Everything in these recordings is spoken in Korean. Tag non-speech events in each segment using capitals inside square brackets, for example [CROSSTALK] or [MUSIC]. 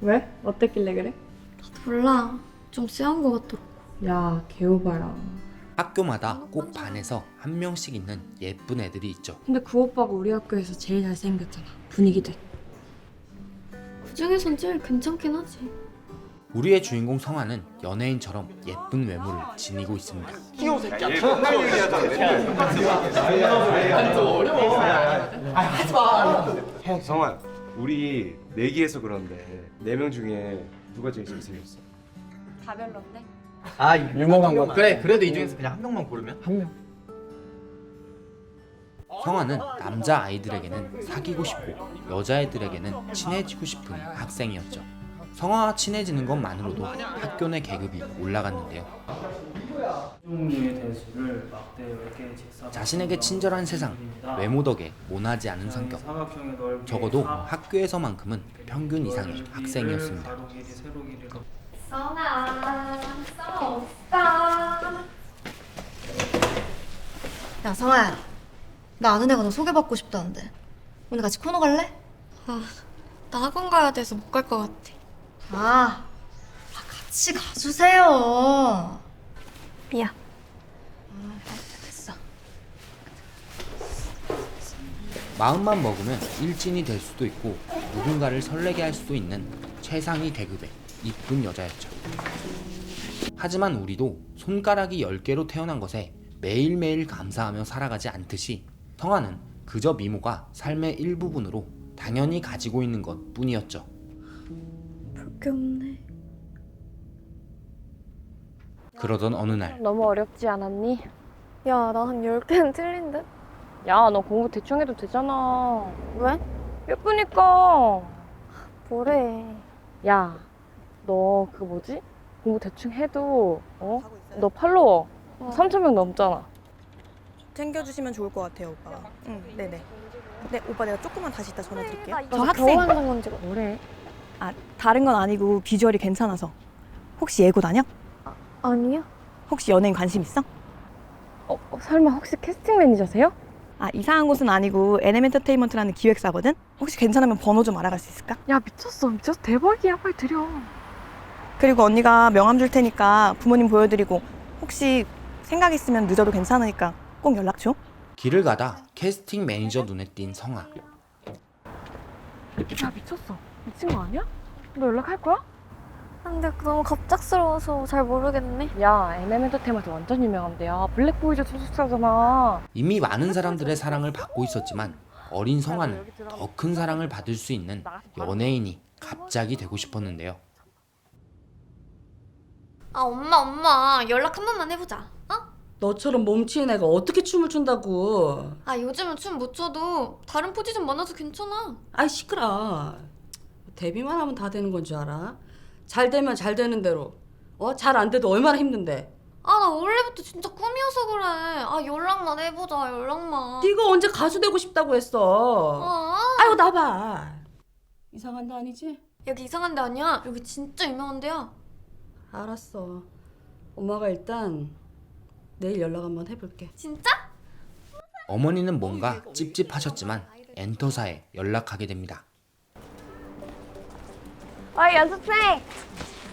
왜? 어땠길래 그래? 몰라. 좀 쎄한 것 같더라. 야, 개오바야. 학교마다 꼭 반에서 한 명씩 있는 예쁜 애들이 있죠. 근데 그 오빠가 우리 학교에서 제일 잘생겼잖아. 분위기도 있고. 그 중에선 제일 괜찮긴 하지. 우리의 주인공 성아는 연예인처럼 예쁜 외모를 지니고 있습니다. 성아, 우리 내기해서 그런데 네 명 중에 누가 제일 잘생겼어? 다 별론데? 아 유명한 거 그래 그래도 이 중에서 그냥 한 명만 고르면 한 명. 성아는 남자 아이들에게는 사귀고 싶고 여자애들에게는 친해지고 싶은 학생이었죠. 성아와 친해지는 것만으로도 학교 내 계급이 올라갔는데요. 자신에게 친절한 세상, 외모 덕에 모나지 않은 성격. 적어도 사- 학교에서만큼은 평균 이상의 학생이었습니다. 성아, 성아 없다. 야 성아야 나 아는 애가 너 소개받고 싶다는데 오늘 같이 코너 갈래? 아, 나 학원 가야 돼서 못 갈 것 같아. 아, 아 같이 가주세요 미안. 됐어 마음만 먹으면 일진이 될 수도 있고 누군가를 설레게 할 수도 있는 최상위 계급의 이쁜 여자였죠. 하지만 우리도 손가락이 10개로 태어난 것에 매일매일 감사하며 살아가지 않듯이 성아는 그저 미모가 삶의 일부분으로 당연히 가지고 있는 것 뿐이었죠. 볼 게 없네. 그러던 어느 날 너무 어렵지 않았니? 야, 나한 10개는 틀린 듯? 야, 너 공부 대충 해도 되잖아. 왜? 예쁘니까. 뭐래. 야, 너 그 뭐지? 공부 대충 해도 어? 너 팔로워 어. 3천 명 넘잖아. 챙겨주시면 좋을 것 같아요, 오빠가. 응, 네네. 네, 오빠 내가 조금만 다시 이따 전화 드릴게요. 저 학생. 교환 건지 뭐래? 아, 다른 건 아니고 비주얼이 괜찮아서. 혹시 예고 다녀? 아니야? 혹시 연예인 관심 있어? 어, 어, 설마 혹시 캐스팅 매니저세요? 아, 이상한 곳은 아니고 NM엔터테인먼트라는 기획사거든? 혹시 괜찮으면 번호 좀 알아갈 수 있을까? 야, 미쳤어. 미쳤어. 대박이야. 빨리 드려. 그리고 언니가 명함 줄 테니까 부모님 보여드리고 혹시 생각 있으면 늦어도 괜찮으니까 꼭 연락 줘. 길을 가다 캐스팅 매니저 눈에 띈 성아. 야, 미쳤어. 미친 거 아니야? 너 연락할 거야? 근데 너무 갑작스러워서 잘 모르겠네. 야, MM 엔터테인먼트 완전 유명한데. 야, 블랙보이즈 소속사잖아. 이미 많은 사람들의 사랑을 받고 있었지만 어린 성아는 더 큰 사랑을 받을 수 있는 연예인이 갑자기 되고 싶었는데요. 아, 엄마, 엄마. 연락 한 번만 해보자. 어? 너처럼 몸치는 애가 어떻게 춤을 춘다고? 아, 요즘은 춤 못 춰도 다른 포지션 많아서 괜찮아. 아이 시끄러. 데뷔만 하면 다 되는 건 줄 알아? 잘 되면 잘 되는 대로. 어? 잘 안 돼도 얼마나 힘든데. 아, 나 원래부터 진짜 꿈이어서 그래. 아, 연락만 해보자, 연락만. 네가 언제 가수 되고 싶다고 했어? 아, 아이고 나봐. 이상한 데 아니지? 여기 이상한 데 아니야. 여기 진짜 유명한 데야. 알았어. 엄마가 일단 내일 연락 한번 해볼게. 진짜? 어머니는 뭔가 찝찝하셨지만 엔터사에 연락하게 됩니다. 어이, 연습생!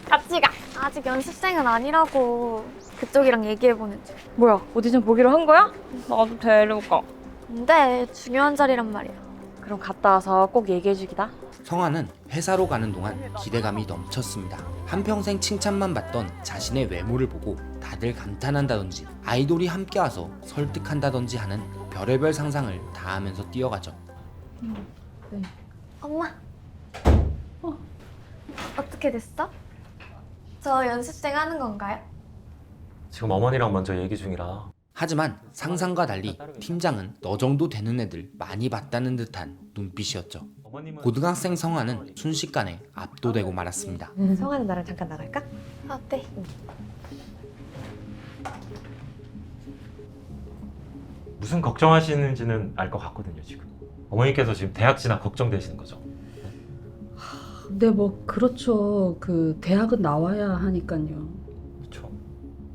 같이 가. 아직 연습생은 아니라고. 그쪽이랑 얘기해보는 중. 뭐야, 오디션 보기로 한 거야? 나도 데려가. 근데 중요한 자리란 말이야. 그럼 갔다 와서 꼭 얘기해주기다. 성아는 회사로 가는 동안 기대감이 넘쳤습니다. 한평생 칭찬만 받던 자신의 외모를 보고 다들 감탄한다든지 아이돌이 함께 와서 설득한다든지 하는 별의별 상상을 다 하면서 뛰어가죠. 엄마. 어. 어떻게 됐어? 저 연습생 하는 건가요? 지금 어머니랑 먼저 얘기 중이라 하지만 상상과 달리 팀장은 너 정도 되는 애들 많이 봤다는 듯한 눈빛이었죠. 어머님은 고등학생 성아는 순식간에 압도되고 말았습니다. 성아는 나랑 잠깐 나갈까? 아, 네. 무슨 걱정하시는지는 알 것 같거든요 지금 어머니께서 지금 대학 진학 걱정되시는 거죠 근데 뭐 그렇죠. 그 대학은 나와야 하니까요. 그렇죠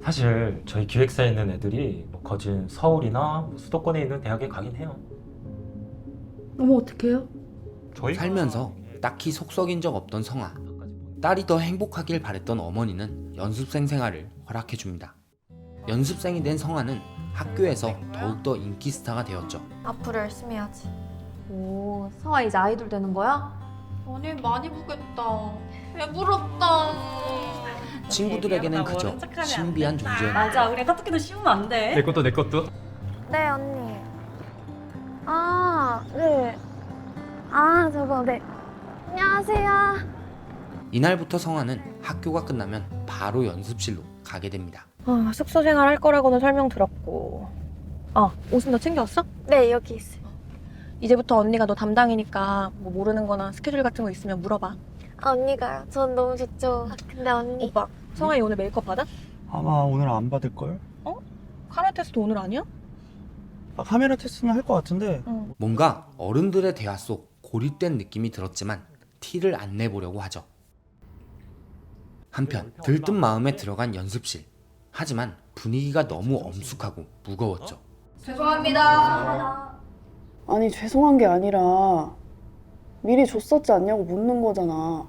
사실 저희 기획사에 있는 애들이 뭐 거진 서울이나 뭐 수도권에 있는 대학에 가긴 해요 어머 어떡해요? 저희가 살면서 딱히 속 썩인 적 없던 성아. 딸이 더 행복하길 바랬던 어머니는 연습생 생활을 허락해 줍니다. 연습생이 된 성아는 학교에서 더욱더 인기 스타가 되었죠. 앞으로 열심히 해야지. 오, 성아 이제 아이돌 되는 거야? 아니 많이 보겠다. 배부럽다. 친구들에게는 그저 신비한 존재였는데 맞아, 우리 카톡해도 씌우면 안 돼. 내 것도 내 것도. 네 언니. 아 네. 아 저거 네. 안녕하세요. 이날부터 성아는 학교가 끝나면 바로 연습실로 가게 됩니다. 아, 숙소 생활 할 거라고는 설명 들었고. 아, 옷은 너 챙겨왔어? 네 여기 있어요. 이제부터 언니가 너 담당이니까 뭐 모르는 거나 스케줄 같은 거 있으면 물어봐. 아 언니가요? 전 너무 좋죠. 아, 근데 언니 오빠, 성아이 오늘 메이크업 받아? 아마 오늘 안 받을 걸? 카메라 테스트 오늘 아니야? 아, 카메라 테스트는 할 것 같은데 뭔가 어른들의 대화 속 고립된 느낌이 들었지만 티를 안 내보려고 하죠. 한편 들뜬 마음에 들어간 연습실. 하지만 분위기가 너무 엄숙하고 무거웠죠. 아니 죄송한 게 아니라 미리 줬었지 않냐고 묻는 거잖아.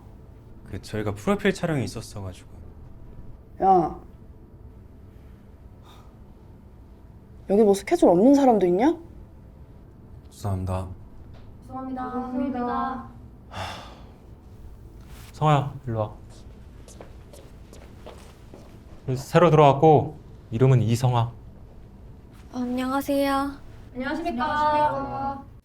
그 저희가 프로필 촬영이 있었어가지고 야. 여기 뭐 스케줄 없는 사람도 있냐? 죄송합니다. 성아야, 일로 와. 새로 들어왔고 이름은 이성아. 안녕하세요.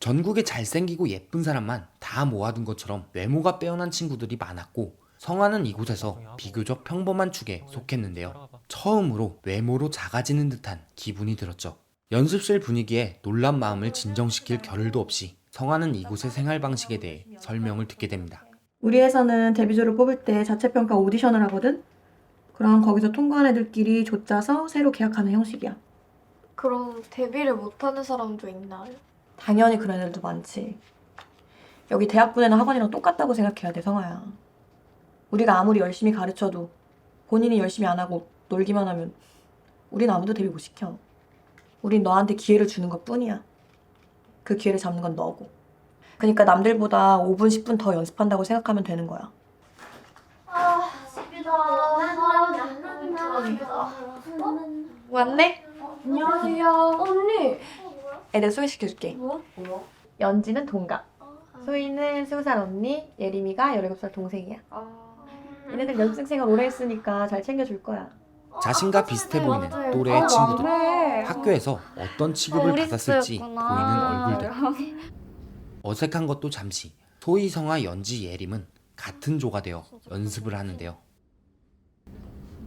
전국에 잘생기고 예쁜 사람만 다 모아둔 것처럼 외모가 빼어난 친구들이 많았고 성아는 이곳에서 비교적 평범한 축에 속했는데요. 처음으로 외모로 작아지는 듯한 기분이 들었죠. 연습실 분위기에 놀란 마음을 진정시킬 겨를도 없이 성아는 이곳의 생활 방식에 대해 설명을 듣게 됩니다. 우리 회사는 데뷔조를 뽑을 때 자체 평가 오디션을 하거든? 그럼 거기서 통과한 애들끼리 조 짜서 새로 계약하는 형식이야. 그럼 데뷔를 못하는 사람도 있나요? 당연히 그런 애들도 많지. 여기 대학 보내는 학원이랑 똑같다고 생각해야 돼, 성아야. 우리가 아무리 열심히 가르쳐도 본인이 열심히 안 하고 놀기만 하면 우린 아무도 데뷔 못 시켜. 우린 너한테 기회를 주는 것 뿐이야. 그 기회를 잡는 건 너고. 그러니까 남들보다 5분, 10분 더 연습한다고 생각하면 되는 거야. 왔네? 안녕하세요. 언니. 애들 소개시켜줄게. 뭐? 연지는 동갑. 소희는 20살 언니, 예림이가 17살 동생이야. 얘네들 연습생 생활 오래 했으니까 잘 챙겨줄 거야. 자신과 비슷해 보이는 또래의 친구들. 학교에서 어떤 취급을 받았을지 보이는 얼굴들. [LAUGHS] 어색한 것도 잠시 소희, 성아, 연지, 예림은 같은 조가 되어 연습을 하는데요.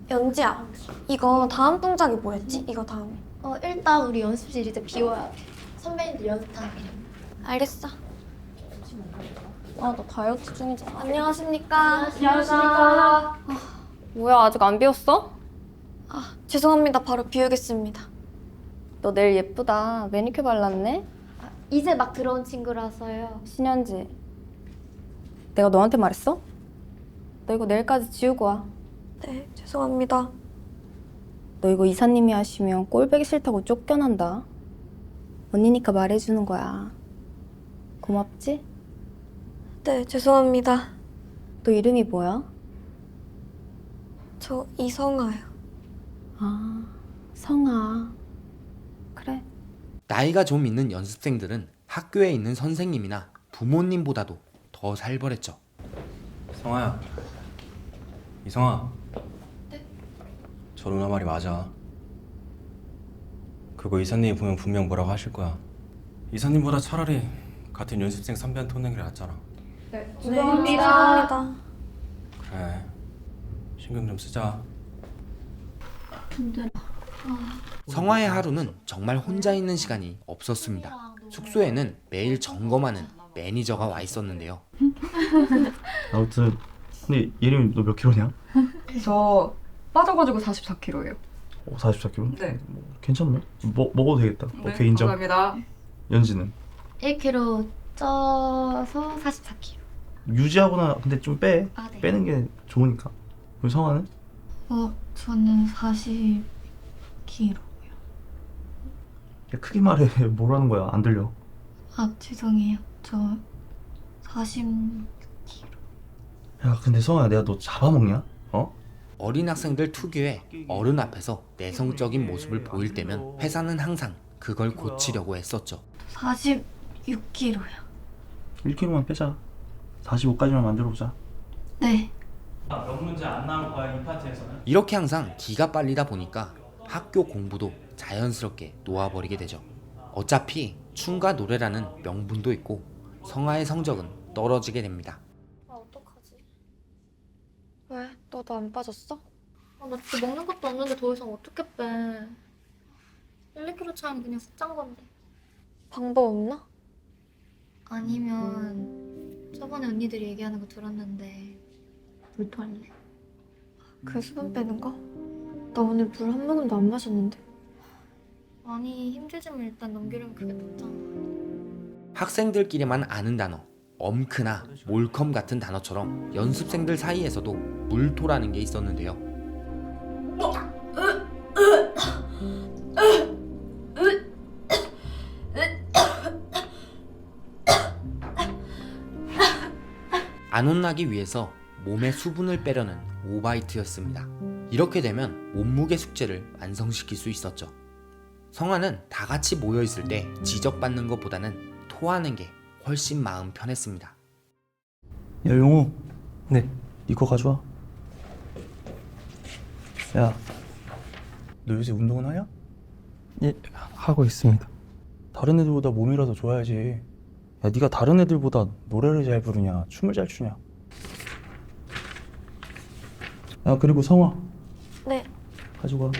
연지야, 이거 다음 동작이 뭐였지? 이거 다음에. 어 일단 우리 연습실 이제 비워야 돼. 선배님들 연습 타임이래. 알겠어. 아 나 다이어트 중이잖아. 안녕하십니까? 안녕하십니까. 뭐야 아직 안 비웠어? 아, 죄송합니다. 바로 비우겠습니다. 너 내일 예쁘다. 매니큐 발랐네. 이제 막 들어온 친구라서요. 신현지. 내가 너한테 말했어? 너 이거 내일까지 지우고 와. 네, 죄송합니다. 너 이거 이사님이 하시면 꼴배기 싫다고 쫓겨난다. 언니니까 말해주는 거야. 고맙지? 네, 죄송합니다. 너 이름이 뭐야? 저 이성아요. 아, 성아. 그래. 나이가 좀 있는 연습생들은 학교에 있는 선생님이나 부모님보다도 더 살벌했죠. 성아야. 이성아. 저 누나 말이 맞아. 그거 이사님이 보면 분명 뭐라고 하실 거야. 이사님보다 차라리 같은 연습생 선배한테 혼내는 게 낫잖아. 죄송합니다. 그래. 신경 좀 쓰자. 성화의 하루는 정말 혼자 있는 시간이 없었습니다. 숙소에는 매일 점검하는 매니저가 와 있었는데요. 아무튼 근데 예림이 너 몇 킬로냐? [LAUGHS] 저 빠져가지고 44kg예요. 어, 44킬로? 네. 뭐, 괜찮네 먹, 먹어도 되겠다 오케이 인정 감사합니다. 연지는 1kg 쪄서 44kg. 유지하거나 근데 좀 빼 아 네. 빼는 게 좋으니까 그리고 성화는? 어 저는 40kg. 야, 크게 말해 [LAUGHS] 뭐라는 거야 안 들려 아 죄송해요. 저 40. 야 근데 성아야 내가 너 잡아먹냐? 어? 어린 학생들 특유의 어른 앞에서 내성적인 모습을 보일 때면 회사는 항상 그걸 고치려고 애썼죠. 46kg요. 1kg만 빼자 45까지만 만들어보자 네. 몇 문제 안 나올 거야 이 파트에서는. 이렇게 항상 기가 빨리다 보니까 학교 공부도 자연스럽게 놓아버리게 되죠. 어차피 춤과 노래라는 명분도 있고 성아의 성적은 떨어지게 됩니다. 아 어떡하지? 왜? 너도 안 빠졌어? 아, 나 진짜 먹는 것도 없는데 더 이상 어떻게 빼? 1, 2kg 차이는 그냥 숫자인 건데. 방법 없나? 아니면 저번에 언니들이 얘기하는 거 들었는데 물토 할래? 그 수분 빼는 거? 나 오늘 물 한 모금도 안 마셨는데. 아니 힘들지만 일단 넘기려면 그게 낫잖아. 학생들끼리만 아는 단어, 엄크나 몰컴 같은 단어처럼 연습생들 사이에서도 물토라는 게 있었는데요. 안 혼나기 위해서 몸의 수분을 빼려는 오바이트였습니다. 이렇게 되면 몸무게 숙제를 완성시킬 수 있었죠. 성화는 다 같이 모여 있을 때 지적받는 것보다는 토하는 게 훨씬 마음 편했습니다. 야 용호 네 이거 가져와 야 너 요새 운동은 하냐? 예, 하고 있습니다. 다른 애들보다 몸이라도 좋아야지 야 네가 다른 애들보다 노래를 잘 부르냐 춤을 잘 추냐 야 그리고 성화 네. 가져가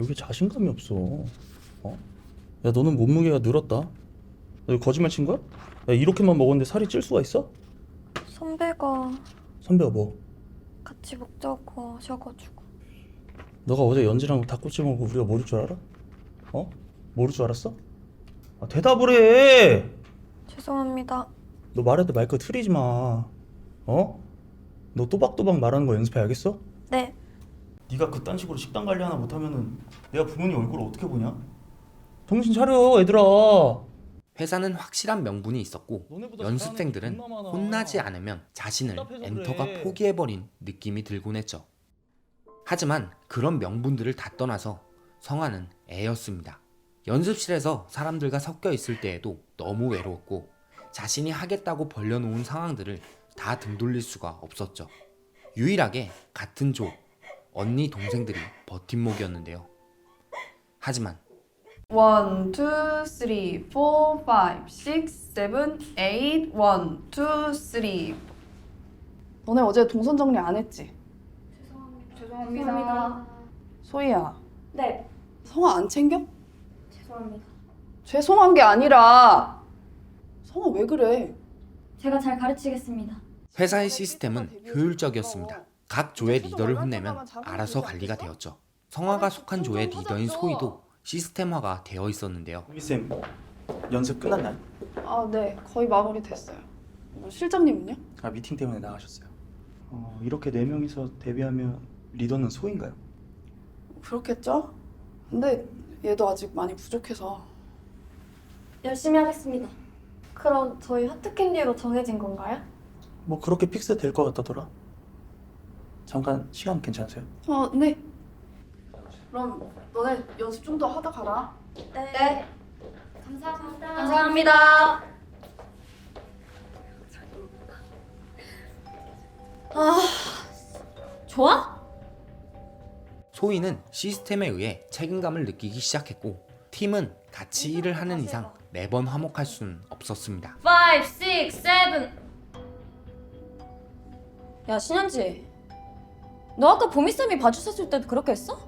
여기 자신감이 없어 어? 야 너는 몸무게가 늘었다 너 거짓말 친 거야? 야 이렇게만 먹었는데 살이 찔 수가 있어? 선배가 선배가 뭐? 같이 먹자고 하셔가지고. 너가 어제 연지랑 닭꼬치 먹고 우리가 모를 줄 알아? 어? 모를 줄 알았어? 아, 대답을 해! 죄송합니다. 너 말해도 말거 틀리지 마. 어? 너 또박또박 말하는 거 연습해야겠어? 네. 네가 그딴 식으로 식단 관리 하나 못하면은 내가 부모님 얼굴을 어떻게 보냐? 정신 차려, 얘들아. 회사는 확실한 명분이 있었고 연습생들은 혼나지 않으면 자신을 엔터가 포기해버린 느낌이 들곤 했죠. 하지만 그런 명분들을 다 떠나서 성화는 애였습니다. 연습실에서 사람들과 섞여 있을 때에도 너무 외로웠고 자신이 하겠다고 벌려놓은 상황들을 다 등돌릴 수가 없었죠. 유일하게 같은 조 언니 동생들이 버팀목이었는데요. 하지만 원, 투, 쓰리, 포, 파이브, 식스, 세븐, 에잇, 원, 투, 쓰리. 너네 어제 동선 정리 안 했지? 죄송합니다. 소희야, 네. 성화 안 챙겨? 죄송합니다. 죄송한 게 아니라 성화 왜 그래? 제가 잘 가르치겠습니다. 회사의 시스템은 효율적이었습니다. 각 조의 리더를 혼내면 알아서 관리가 되었죠. 성화가 속한 조의 리더인 소희도 시스템화가 되어 있었는데요. 쌤, 연습 끝났나요? 아, 네, 거의 마무리 됐어요. 뭐 실장님은요? 아, 미팅 때문에 나가셨어요. 어, 이렇게 네 명이서 데뷔하면 리더는 소인가요? 그렇겠죠? 근데 얘도 아직 많이 부족해서 열심히 하겠습니다. 그럼 저희 하트캔디로 정해진 건가요? 뭐 그렇게 픽스 될 것 같다더라. 잠깐 시간 괜찮으세요? 어, 네. 그럼 너네 연습 좀 더 하다 가라. 네. 감사합니다. 감사합니다. 아, 좋아? 소희는 시스템에 의해 책임감을 느끼기 시작했고 팀은 같이 일을 하는 이상 매번 화목할 수는 없었습니다. 5, 6, 7. 야, 신현지. 너 아까 보미쌤이 봐주셨을 때도 그렇게 했어?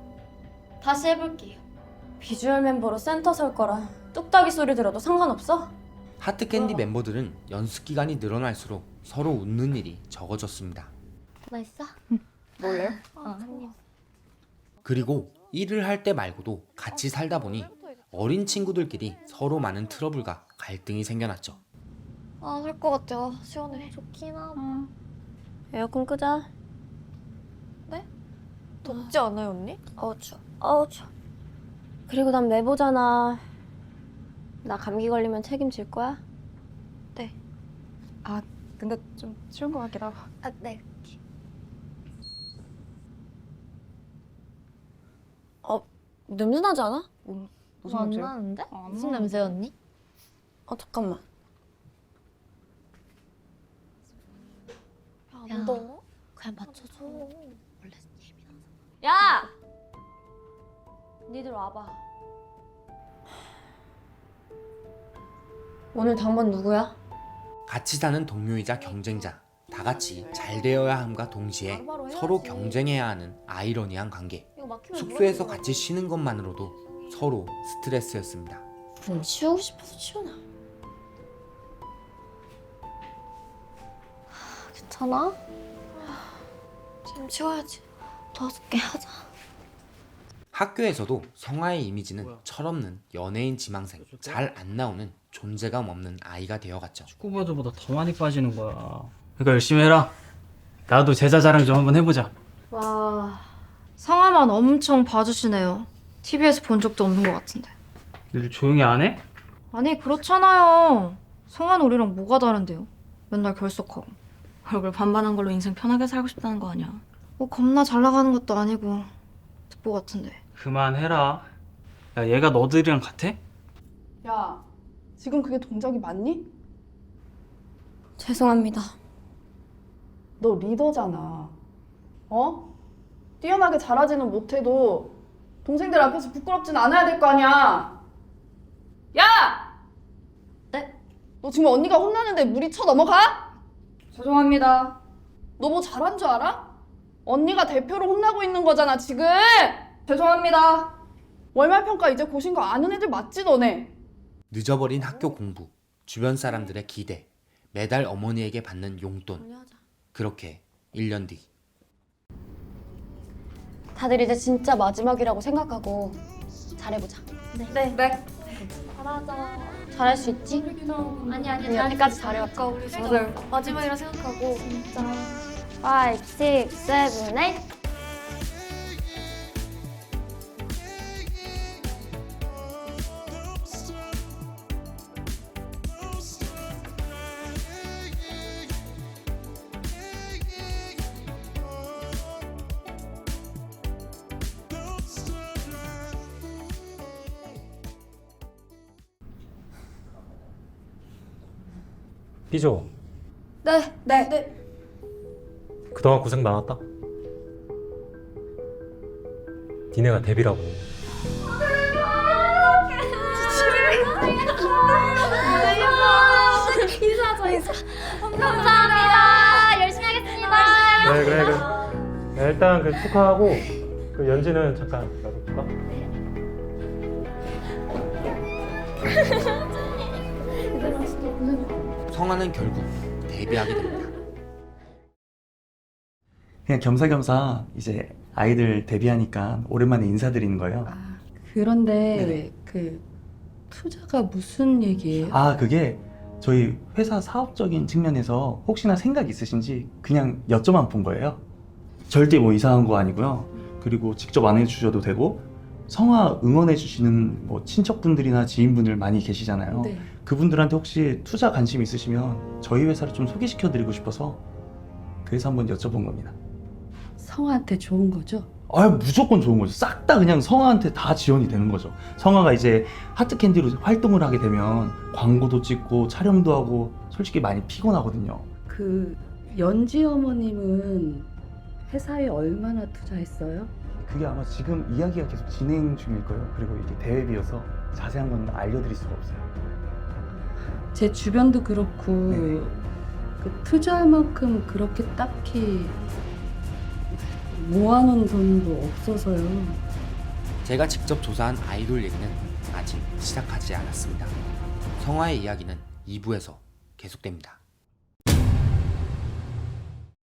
다시 해볼게요. 비주얼 멤버로 센터 설 거라 뚝딱이 소리 들어도 상관없어? 하트캔디 멤버들은 연습 기간이 늘어날수록 서로 웃는 일이 적어졌습니다. 맛있어? 뭘래요? [LAUGHS] 어. 그리고 일을 할 때 말고도 같이 살다 보니 어린 친구들끼리 서로 많은 트러블과 갈등이 생겨났죠. 아, 살것 같아. 아, 시원해. 좋긴 하다. 에어컨 끄자. 네? 덥지 않아요, 언니? 어우 추워. 어우 추워. 그리고 난 매보잖아. 나 감기 걸리면 책임질 거야? 네. 아 근데 좀 쉬운 것 같기도 하고. 아, 네. 냄새 나지 않아? 무슨 안 냄새? 나는데? 안 무슨 나. 냄새였니? 어 잠깐만. 야, 너 그냥 맞춰줘. 원래 야! 니들 와봐. 오늘 당번 누구야? 같이 사는 동료이자 경쟁자 다 같이 잘 되어야 함과 동시에 서로 경쟁해야 하는 아이러니한 관계 이거 막히면 숙소에서 같이 쉬는 것만으로도 서로 스트레스였습니다 응, 치우고 싶어서 치우나. 괜찮아? 지금 치워야지. 도와줄게. 하자. 학교에서도 성아의 이미지는 철없는 연예인 지망생 잘 안 나오는 존재감 없는 아이가 되어갔죠 축구보드보다 더 많이 빠지는 거야. 그러니까 열심히 해라. 나도 제자 자랑 좀 한번 해보자. 와, 성화만 엄청 봐주시네요. TV에서 본 적도 없는 것 같은데. 늘 조용히 안 해? 아니 그렇잖아요. 성화는 우리랑 뭐가 다른데요? 맨날 결석하고. 얼굴 반반한 걸로 인생 편하게 살고 싶다는 거 아니야. 뭐 겁나 잘 나가는 것도 아니고 듣보 같은데. 그만해라. 야 얘가 너들이랑 같아? 야 지금 그게 동작이 맞니? 죄송합니다. 너 리더잖아. 어? 뛰어나게 잘하지는 못해도 동생들 앞에서 부끄럽진 않아야 될 거 아니야. 야! 네? 너 지금 언니가 혼나는데 물이 쳐 넘어가? 죄송합니다. 너 뭐 잘한 줄 알아? 언니가 대표로 혼나고 있는 거잖아 지금. 죄송합니다. 월말 평가 이제 고신 거 아는 애들 맞지 너네? 늦어버린 학교 공부 주변 사람들의 기대 매달 어머니에게 받는 용돈 그렇게 1년 뒤 다들 이제 진짜 마지막이라고 생각하고 잘해보자. 네. 네. 잘하자. 잘할 수 있지? 아니 아니 우리 여태까지 잘해왔다. 우리 맞아요. 마지막이라 생각하고 진짜. 5, 6, 7, 8. 삐조 네, 네, 네. 그동안 고생 많았다 니네가 데뷔라고 인사하자 인사. 감사합니다. 열심히 하겠습니다. 그래 그래 그래 야, 일단 그 축하하고 그 연지는 잠깐 놔둘까? [LAUGHS] 성화는 결국 데뷔하게 됩니다 그냥 겸사겸사 이제 아이들 데뷔하니까 오랜만에 인사드리는 거예요. 그런데 네네. 그 투자가 무슨 얘기예요? 아 그게 저희 회사 사업적인 측면에서 혹시나 생각 있으신지 그냥 여쭤만 본 거예요. 절대 뭐 이상한 거 아니고요. 그리고 직접 안 해주셔도 되고 성화 응원해 주시는 뭐 친척분들이나 지인분들 많이 계시잖아요. 네. 그분들한테 혹시 투자 관심 있으시면 저희 회사를 좀 소개시켜 드리고 싶어서 그래서 한번 여쭤본 겁니다. 성한테 좋은 거죠? 아 무조건 좋은 거죠. 싹 다 그냥 성화한테 다 지원이 되는 거죠. 성화가 이제 하트캔디로 활동을 하게 되면 광고도 찍고 촬영도 하고 솔직히 많이 피곤하거든요. 그 연지 어머님은 회사에 얼마나 투자했어요? 그게 아마 지금 이야기가 계속 진행 중일 거예요. 그리고 이게 대회비여서 자세한 건 알려드릴 수가 없어요. 제 주변도 그렇고 네. 그 투자할 만큼 그렇게 딱히 모아놓은 돈도 없어서요. 제가 직접 조사한 아이돌 얘기는 아직 시작하지 않았습니다 성화의 이야기는 2부에서 계속됩니다